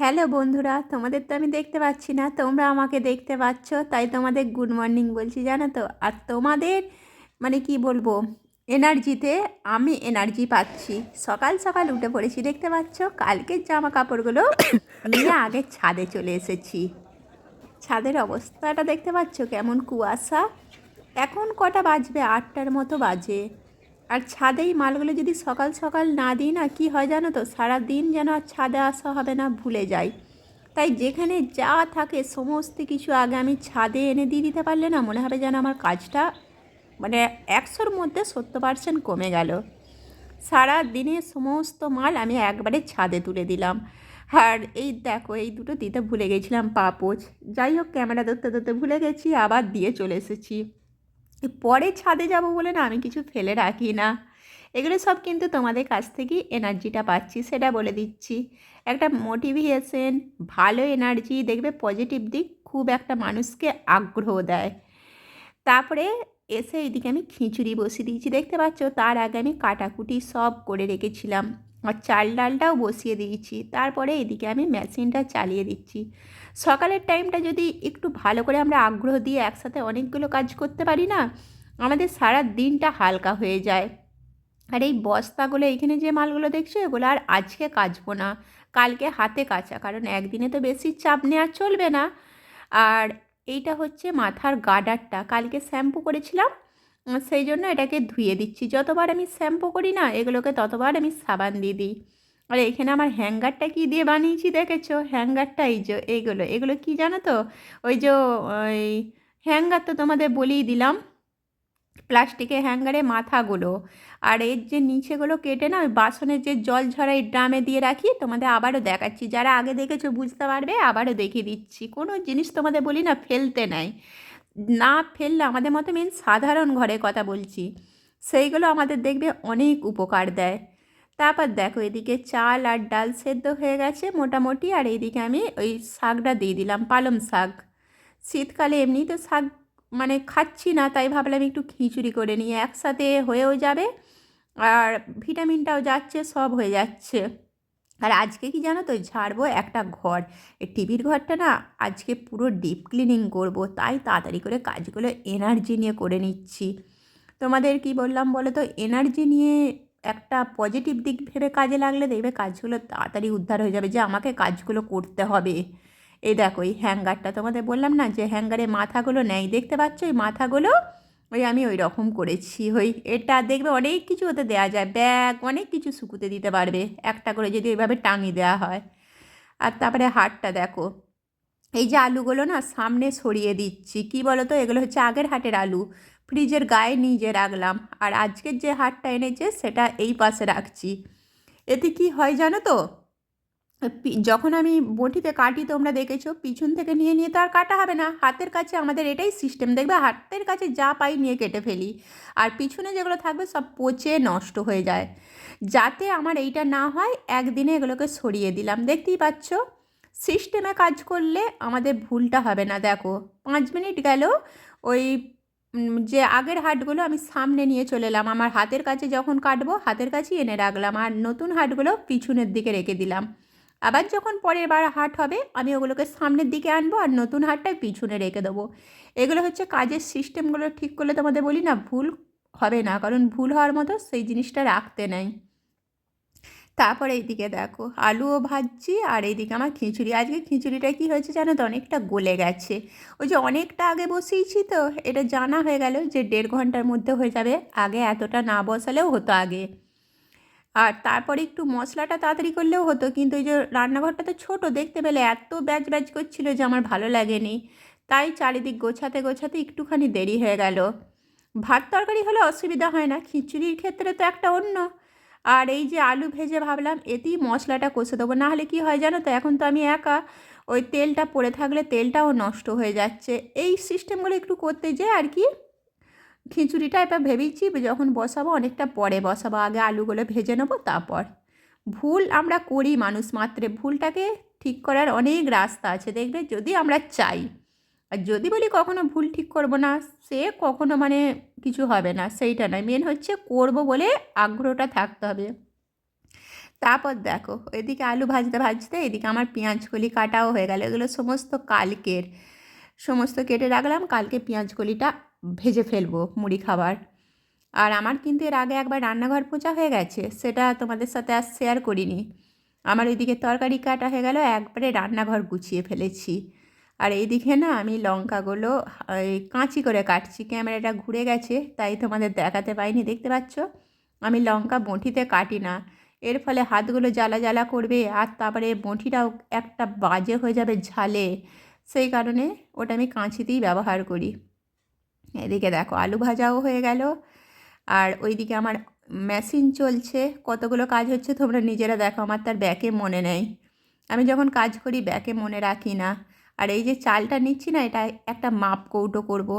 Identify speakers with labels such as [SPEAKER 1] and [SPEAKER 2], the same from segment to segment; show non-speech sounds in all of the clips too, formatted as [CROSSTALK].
[SPEAKER 1] Hello বন্ধুরা তোমাদের তো আমি দেখতে পাচ্ছি না তোমরা আমাকে দেখতে পাচ্ছ তাই তোমাদের গুড মর্নিং বলছি জানো তো? আর তোমাদের মানে কি বলব এনার্জিতে আমি এনার্জি পাচ্ছি। সকাল সকাল উঠে পড়েছি দেখতে পাচ্ছ? কালকের জামা কাপড়গুলো [COUGHS] নিয়ে আগে ছাদে চলে এসেছি। ছাদের অবস্থাটা দেখতে পাচ্ছ? কেমন কুয়াশা। এখন কটা বাজবে? আটটার মতো বাজে। আর ছাদেই মালগুলো যদি সকাল সকাল না দিই না, কী হয় জানো তো? সারা দিন যেন আর ছাদে আসা হবে না, ভুলে যাই। তাই যেখানে যা থাকে, সমস্ত কিছু আগে আমি ছাদে এনে দিয়ে দিতে পারলে না, মনে হবে যেন আমার কাজটা মানে একশোর মধ্যে সত্তর পার্সেন্ট কমে গেল। সারা দিনে সমস্ত মাল আমি একবারে ছাদে তুলে দিলাম। আর এই দেখো, এই দুটো দিতে ভুলে গেছিলাম, পাপোচ। যাই হোক, ক্যামেরা ধরতে ধরতে ভুলে গেছি, আবার দিয়ে চলে এসেছি। পরে ছাদে যাব বলে না আমি কিছু ফেলে রাখি না। এগুলো সব কিন্তু তোমাদের কাছ থেকেই এনার্জিটা পাচ্ছি, সেটা বলে দিচ্ছি। একটা মোটিভেশন, ভালো এনার্জি, দেখবে পজিটিভ দিক খুব একটা মানুষকে আগ্রহ দেয়। তারপরে এসে এইদিকে আমি খিচুড়ি বসিয়ে দিয়েছি, দেখতে পাচ্ছ? তার আগে আমি কাটাকুটি সব করে রেখেছিলাম। আর চাল ডালটাও বসিয়ে দিয়েছি। তারপরে এদিকে আমি মেশিনটা চালিয়ে দিচ্ছি। সকালের টাইমটা যদি একটু ভালো করে আমরা আগ্রহ দিয়ে একসাথে অনেকগুলো কাজ করতে পারি না, আমাদের সারা দিনটা হালকা হয়ে যায়। আর এই বস্তাগুলো এইখানে যে মালগুলো দেখছ, এগুলো আর আজকে কাচবো না, কালকে হাতে কাচা, কারণ একদিনে তো বেশি চাপ নেওয়া চলবে না। আর এইটা হচ্ছে মাথার গার্ডারটা কালকে শ্যাম্পু করেছিলাম সেই জন্য এটাকে ধুয়ে দিচ্ছি। যতবার আমি শ্যাম্পু করি না, এগুলোকে ততবার আমি সাবান দিয়ে দিই। আর, এখানে আমার হ্যাঙ্গারটা কি দিয়ে বানিয়েছি দেখেছ? হ্যাঙ্গারটা এই যে, এইগুলো। এগুলো কি জানো তো? ওই যে, ওই হ্যাঙ্গার তো তোমাদের বলেই দিলাম, প্লাস্টিকের হ্যাঙ্গারে মাথাগুলো। আর এর যে নিচেগুলো কেটে না, ওই বাসনের যে জল ঝরাই ড্রামে দিয়ে রাখি, তোমাদের আবারও দেখাচ্ছি। যারা আগে দেখেছ বুঝতে পারবে, আবারও দেখিয়ে দিচ্ছি। কোনো জিনিস তোমাদের বলি না, ফেলতে নাই। না ফেললে আমাদের মতো মেন সাধারণ ঘরের কথা বলছি। সেইগুলো আমাদের দেখবে অনেক উপকার দেয়। তারপর দেখো এদিকে চাল আর ডাল সেদ্ধ হয়ে গেছে মোটামুটি, আর এইদিকে আমি ওই শাকটা দিয়ে দিলাম, পালং শাক। শীতকালে এমনি তো শাক মানে খাচ্ছি না, তাই ভাবলাম একটু খিচুড়ি করে নিই, একসাথে হয়েও যাবে। আর ভিটামিনটাও যাচ্ছে, সব হয়ে যাচ্ছে। আর আজকে কি জানো তো, ঝাড়বো একটা ঘর। টিভির ঘরটা না, আজকে পুরো ডিপ ক্লিনিং করব, তাই তাড়াতাড়ি করে কাজগুলো এনার্জি নিয়ে করে নিচ্ছি। তোমাদের কি বললাম বলো তো, এনার্জি নিয়ে একটা পজিটিভ দিক ভেবে কাজে লাগলে দেখবে কাজগুলো তাড়াতাড়ি উদ্ধার হয়ে যাবে যে আমাকে কাজগুলো করতে হবে। এই দেখো, এই হ্যাঙ্গারটা তোমাদের বললাম না যে হ্যাঙ্গারে মাথাগুলো নেই দেখতে পাচ্ছ? এই মাথাগুলো ওই আমি ওই রকম করেছি। ওই এটা দেখবে অনেক কিছু ওতে দেওয়া যায়, ব্যাগ, অনেক কিছু শুকুতে দিতে পারবে। একটা করে যদি ওইভাবে টাঙিয়ে দেওয়া হয়। আর তারপরে হাটটা দেখো এই যে আলুগুলো না সামনে সরিয়ে দিচ্ছি, কি বলো তো এগুলো হচ্ছে আগের হাটের আলু। ফ্রিজের গায়ে নিজে রাখলাম। আর আজকের যে হাটটা এনেছে, সেটা এই পাশে রাখছি। এতে কি হয় জানো তো? যখন আমি বটিতে কাটি তোমরা দেখেছ, পিছন থেকে নিয়ে নিয়ে তো আর কাটা হবে না। হাতের কাছে আমাদের এটাই সিস্টেম দেখবে হাতের কাছে যা পাই নিয়ে কেটে ফেলি। আর পিছনে যেগুলো থাকবে, সব পচে নষ্ট হয়ে যায়। যাতে আমার এইটা না হয়, একদিনে এগুলোকে সরিয়ে দিলাম। দেখতেই পাচ্ছ? সিস্টেমে কাজ করলে আমাদের ভুলটা হবে না। দেখো, পাঁচ মিনিট গেল, ওই যে আগের হাটগুলো আমি সামনে নিয়ে চলে এলাম। আমার হাতের কাছে যখন কাটবো, হাতের কাছেই এনে রাখলাম। আর নতুন হাটগুলো পিছনের দিকে রেখে দিলাম। আবার যখন পরের বার হাট হবে, আমি ওগুলোকে সামনের দিকে আনব আর নতুন হাটটাই পিছনে রেখে দেবো। এগুলো হচ্ছে কাজের সিস্টেমগুলো ঠিক করলে তোমাদের বলি না, ভুল হবে না। কারণ ভুল হওয়ার মতো সেই জিনিসটা রাখতে নেই। তারপরে এইদিকে দেখো আলুও ভাজছি আর এইদিকে আমার খিচুড়ি। আজকে খিচুড়িটা কি হয়েছে জানো তো? অনেকটা গলে গেছে। ওই যে অনেকটা আগে বসিয়েছি তো, এটা জানা হয়ে গেল যে দেড় ঘণ্টার মধ্যে হয়ে যাবে। আগে এতটা না বসালেও হতো আগে। আর তারপরে একটু মশলাটা তাড়াতাড়ি করলেও হতো, কিন্তু ওই যে রান্নাঘরটা তো ছোটো, দেখতে পেলে এত ব্যাচ ব্যাচ করছিল যে আমার ভালো লাগেনি। তাই চারিদিক গোছাতে গোছাতে একটুখানি দেরি হয়ে গেল। ভাত তরকারি হলে অসুবিধা হয় না, খিচুড়ির ক্ষেত্রে তো একটা অন্য। আর এই যে আলু ভেজে ভাবলাম, এতেই মশলাটা কষে দেবো। নাহলে কি হয় জানো তো, এখন তো আমি একা, ওই তেলটা পড়ে থাকলে তেলটাও নষ্ট হয়ে যাচ্ছে। এই সিস্টেমগুলো একটু করতে যেয়ে আর কি, খিচুড়িটা এবার ভেবেছি যখন বসাবো অনেকটা পরে বসাবো। আগে আলুগুলো ভেজে নেব, তারপর। ভুল আমরা করি মানুষ মাত্রে, ভুলটাকে ঠিক করার অনেক রাস্তা আছে, দেখবে? যদি আমরা চাই। আর যদি বলি কখনো ভুল ঠিক করব না, সে কখনো মানে কিছু হবে না, সেইটা নয়। মেন হচ্ছে করব বলে আগ্রহটা থাকতে হবে। তারপর দেখো, এদিকে আলু ভাজতে ভাজতে এদিকে আমার পেঁয়াজ কলি কাটাও হয়ে গেল। এগুলো সমস্ত কালকের, সমস্ত কেটে রাখলাম, কালকে পেঁয়াজ কলিটা ভেজে ফেলব মুড়ি খাবার। আর আমার কিন্তু এর আগে একবার রান্নাঘর পোঁচা হয়ে গেছে, সেটা তোমাদের সাথে আর শেয়ার করিনি। আমার এদিকে তরকারি কাটা হয়ে গেল, একবারে রান্নাঘর গুছিয়ে ফেলেছি। আর এইদিকে না আমি লঙ্কাগুলো, এই কাঁচি করে কাটছি। ক্যামেরাটা ঘুরে গেছে, তাই তোমাদের দেখাতে পাইনি, দেখতে পাচ্ছ? আমি লঙ্কা বঁটিতে কাটি না। এর ফলে হাতগুলো জ্বালা জ্বালা করবে আর তারপরে বঁটিটাও একটা বাজে হয়ে যাবে ঝালে। সেই কারণে ওটা আমি কাঁচিতেই ব্যবহার করি। এদিকে দেখো, আলু ভাজাও হয়ে গেল। আর ওইদিকে আমার মেশিন চলছে, কতগুলো কাজ হচ্ছে তোমরা নিজেরা দেখো, আমার তার ব্যাকে মনে নেই। আমি যখন কাজ করি, ব্যাকে মনে রাখি না। আর এই যে চালটা নিচ্ছি না, এটা একটা মাপ কৌটো করব।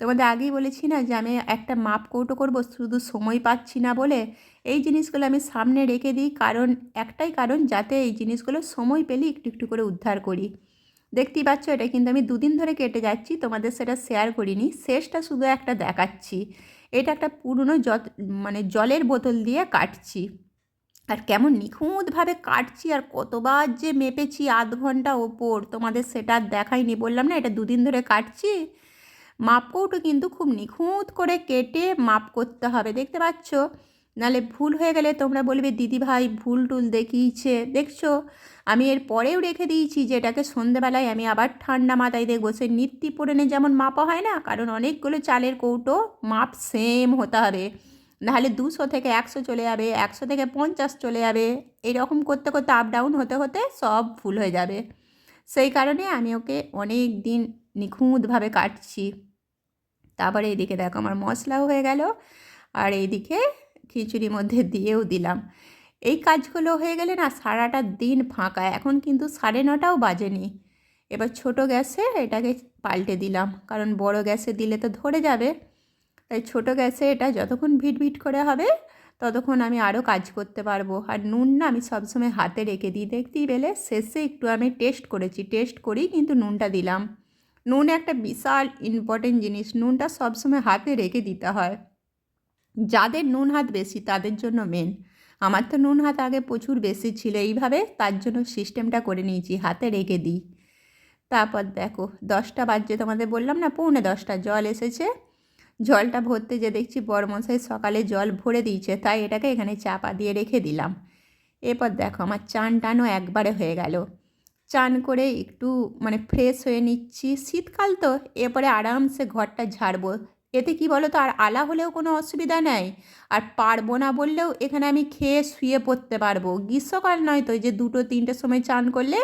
[SPEAKER 1] তোমাদের আগেই বলেছি না যে আমি একটা মাপ কৌটো করব, শুধু সময় পাচ্ছি না বলে? এই জিনিসগুলো আমি সামনে রেখে দিই, কারণ, একটাই কারণ যাতে এই জিনিসগুলো সময় পেলে একটু একটু করে উদ্ধার করি। দেখতেই পাচ্ছ, এটা কিন্তু আমি দুদিন ধরে কেটে যাচ্ছি, তোমাদের সেটা শেয়ার করিনি। শেষটা শুধু একটা দেখাচ্ছি। এটা একটা পুরনো মানে জলের বোতল দিয়ে কাটছি। আর কেমন নিখুঁতভাবে কাটছি আর কতবার যে মেপেছি আধ ঘণ্টা ওপর, তোমাদের সেটা দেখাইনি, বললাম না এটা দুদিন ধরে কাটছি। মাপ কৌটো কিন্তু খুব নিখুঁত করে কেটে মাপ করতে হবে, দেখতে পাচ্ছ? নালে ভুল হয়ে গেলে তোমরা বলবে, দিদি ভাই ভুল টুল দেখিয়েছে। দেখছ? আমি এর পরেও রেখে দিয়েছি যেটাকে সন্ধেবেলায় আমি আবার ঠান্ডা মাথায় দেখব সে নিত্যি পূরণে যেমন মাপা হয় না, কারণ অনেকগুলো চালের কৌটো মাপ সেম হতে হবে। নাহলে দুশো থেকে একশো চলে যাবে, একশো থেকে পঞ্চাশ চলে যাবে। এরকম করতে করতে আপ ডাউন হতে হতে সব ফুল হয়ে যাবে। সেই কারণে আমি ওকে অনেক দিন নিখুঁতভাবে কাটছি। তারপরে এদিকে দেখো আমার মশলাও হয়ে গেল আর এইদিকে খিচুড়ির মধ্যে দিয়েও দিলাম। এই কাজগুলো হয়ে গেলে না সারাটা দিন ফাঁকা, এখন কিন্তু সাড়ে নটাও বাজেনি। এবার ছোট গ্যাসে এটাকে পাল্টে দিলাম, কারণ বড় গ্যাসে দিলে তো ধরে যাবে। তাই ছোট গ্যাসে এটা যতক্ষণ ভিট ভিট করে হবে, ততক্ষণ আমি আরও কাজ করতে পারব। আর নুন না আমি সবসময় হাতে রেখে দিই। দেখতেই পেলে শেষে একটু আমি টেস্ট করেছি। টেস্ট করি কিন্তু নুনটা দিলাম। নুন একটা বিশাল ইম্পর্টেন্ট জিনিস। নুনটা সবসময় হাতে রেখে দিতে হয়। যাদের নুন হাত বেশি, তাদের জন্য মেন আমার তো নুন হাত আগে প্রচুর বেশি ছিল এইভাবে, তার জন্য সিস্টেমটা করে নিয়েছি, হাতে রেখে দিই। তারপর দেখো, দশটা বাজছে তোমাদের বললাম না, পৌনে দশটা, জল এসেছে। জলটা ভরতে যে দেখছি বড়মশাই সকালে জল ভরে দিয়েছে, তাই এটাকে এখানে চাপা দিয়ে রেখে দিলাম। এরপর দেখো আমার চান টানও একবারে হয়ে গেল। চান করে একটু মানে ফ্রেশ হয়ে নিচ্ছি। শীতকাল তো, এরপরে আরামসে ঘরটা ঝাড়বো। এতে কি বলো তো আর আলা হলেও কোনো অসুবিধা নেই। আর পারব না বললেও এখানে আমি খেয়ে শুয়ে পড়তে পারব। গ্রীষ্মকাল নয় তো যে দুটো তিনটের সময় চান করলে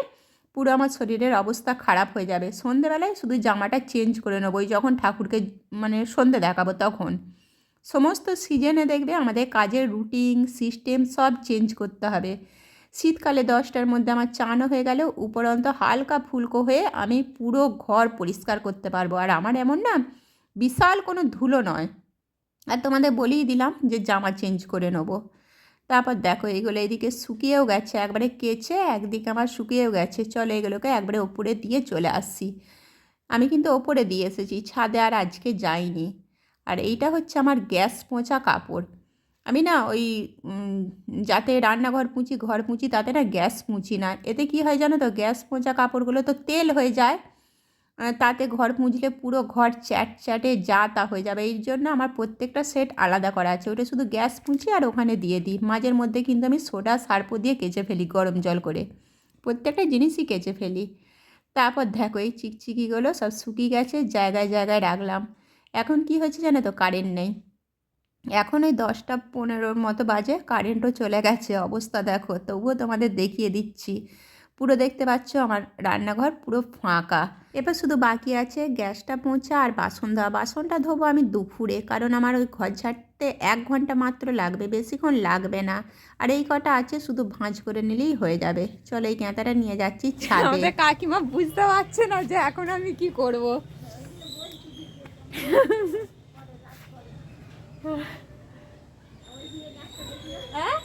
[SPEAKER 1] পুরো আমার শরীরের অবস্থা খারাপ হয়ে যাবে। সন্ধেবেলায় শুধু জামাটা চেঞ্জ করে নেব যখন ঠাকুরকে মানে সন্ধে দেখাবো তখন। সমস্ত সিজনে দেখবে আমাদের কাজের রুটিন সিস্টেম সব চেঞ্জ করতে হবে। শীতকালে দশটার মধ্যে আমার চানও হয়ে গেল উপরন্ত হালকা ফুলকো হয়ে আমি পুরো ঘর পরিষ্কার করতে পারব। আর আমার এমন না, বিশাল কোনো ধুলো নয়। আর তোমাদের বলেই দিলাম যে জামা চেঞ্জ করে নেব। তারপর দেখো, এগুলো এদিকে শুকিয়েও গেছে, একবারে কেচে একদিকে আমার শুকিয়েও গেছে। চলো এগুলোকে একবারে ওপরে দিয়ে চলে আসছি আমি কিন্তু ওপরে দিয়ে এসেছি, ছাদে আর আজকে যাইনি। আর এইটা হচ্ছে আমার গ্যাস পোঁচা কাপড়। আমি না ওই যাতে রান্নাঘর পুঁচি, ঘর পুঁচি, তাতে না গ্যাস পুঁচি না। এতে কি হয় জানো তো, গ্যাস পোঁচা কাপড়গুলো তো তেল হয়ে যায়। তাতে ঘর মুছলে পুরো ঘর চ্যাট চ্যাটে যা তা হয়ে যাবে। এই জন্য আমার প্রত্যেকটা সেট আলাদা করা আছে। ওটা শুধু গ্যাস মুছি আর ওখানে দিয়ে দিই। মাঝের মধ্যে কিন্তু আমি সোডা, সার্পো দিয়ে কেচে ফেলি গরম জল করে। প্রত্যেকটা জিনিসই কেচে ফেলি। তারপর দেখো এই চিকচিকিগুলো সব শুকিয়ে গেছে, জায়গায় জায়গায় রাখলাম। এখন কি হয়েছে জানো তো কারেন্ট নেই। এখন ওই দশটা পনেরোর মতো বাজে কারেন্টও চলে গেছে। অবস্থা দেখো, তবুও তোমাদের দেখিয়ে দিচ্ছি। পুরো দেখতে পাচ্ছ আমার রান্নাঘর পুরো ফাঁকা। এবার শুধু বাকি আছে গ্যাসটা পৌঁছা আর বাসন ধোয়া। বাসনটা ধোবো আমি দুপুরে, কারণ আমার ওই ঘর ঝাড়তে এক ঘণ্টা মাত্র লাগবে, বেশিক্ষণ লাগবে না। আর এই কটা আছে, শুধু ভাঁজ করে নিলেই হয়ে যাবে। চলো এই ক্যাঁতাটা নিয়ে যাচ্ছি ছাদে।
[SPEAKER 2] কাকিমা বুঝতে পারছে না যে এখন আমি কি করব।
[SPEAKER 1] হ্যাঁ?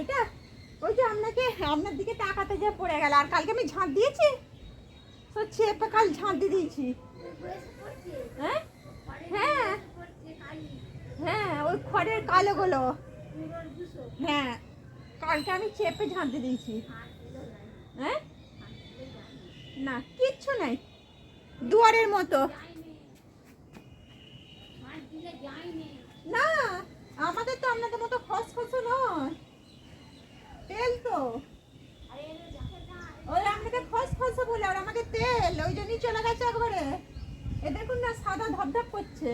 [SPEAKER 1] এটা? আপনার দিকে তাকাতে যে পড়ে গেল, আর কালকে আমি ঝাঁট দিয়েছি? তো চেপে কাল ঝাঁট দিয়ে দিয়েছি। হ্যাঁ? হ্যাঁ। হ্যাঁ ওই খড়ের কালোগুলো। হ্যাঁ কালকে আমি চেপে ঝাঁটতে দিয়েছি। হ্যাঁ? না, কিচ্ছু নাই। দুয়ারের মতো। না, আমাদের তো আপনাদের মতো খসখসো নয়। তেল তো। ওই আপনাকে খসখসে বলে আর আমাকে তেল ওই জন্যই চলে গেছে একবারে। এ দেখুন না সাদা ধপধপ করছে।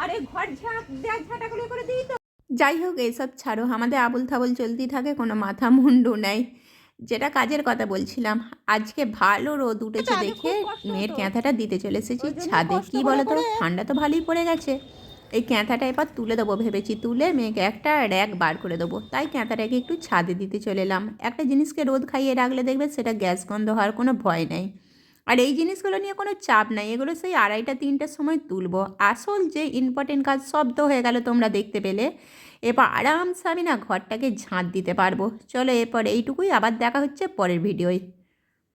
[SPEAKER 1] আর এই ঘর ঝাঁট দেওয়ার ঝাঁটাগুলো করে দিই তো। যাই হোক এইসব ছাড়ো। আমাদের আবুল থাবল চলতেই থাকে কোনো মাথা মুন্ডু নেই। যেটা কাজের কথা বলছিলাম আজকে ভালো রোদ উঠেছে দেখে মেয়ের। ক্যাঁথাটা দিতে চলে এসেছি ছাদে। কি বলো তো? ঠান্ডা তো ভালোই পড়ে গেছে। এই ক্যাঁথাটা এবার তুলে দেবো ভেবেছি। তুলে মেয়েকে একটা র্যাক বার করে দেবো। তাই ক্যাঁথাটাকে একটু ছাদে দিতে চলে এলাম। একটা জিনিসকে রোদ খাইয়ে রাখলে দেখবে সেটা গ্যাস গন্ধ হওয়ার কোনো ভয় নেই। আর এই জিনিসগুলো নিয়ে কোনো চাপ নাই। এগুলো সেই আড়াইটা তিনটের সময় তুলবো। আসল যে ইম্পর্টেন্ট কাজ তো হয়ে গেল তোমরা দেখতে পেলে। এবার আরামসে আমি না ঘরটাকে ঝাঁট দিতে পারব। চলো এরপর এইটুকুই। আবার দেখা হচ্ছে পরের ভিডিওয়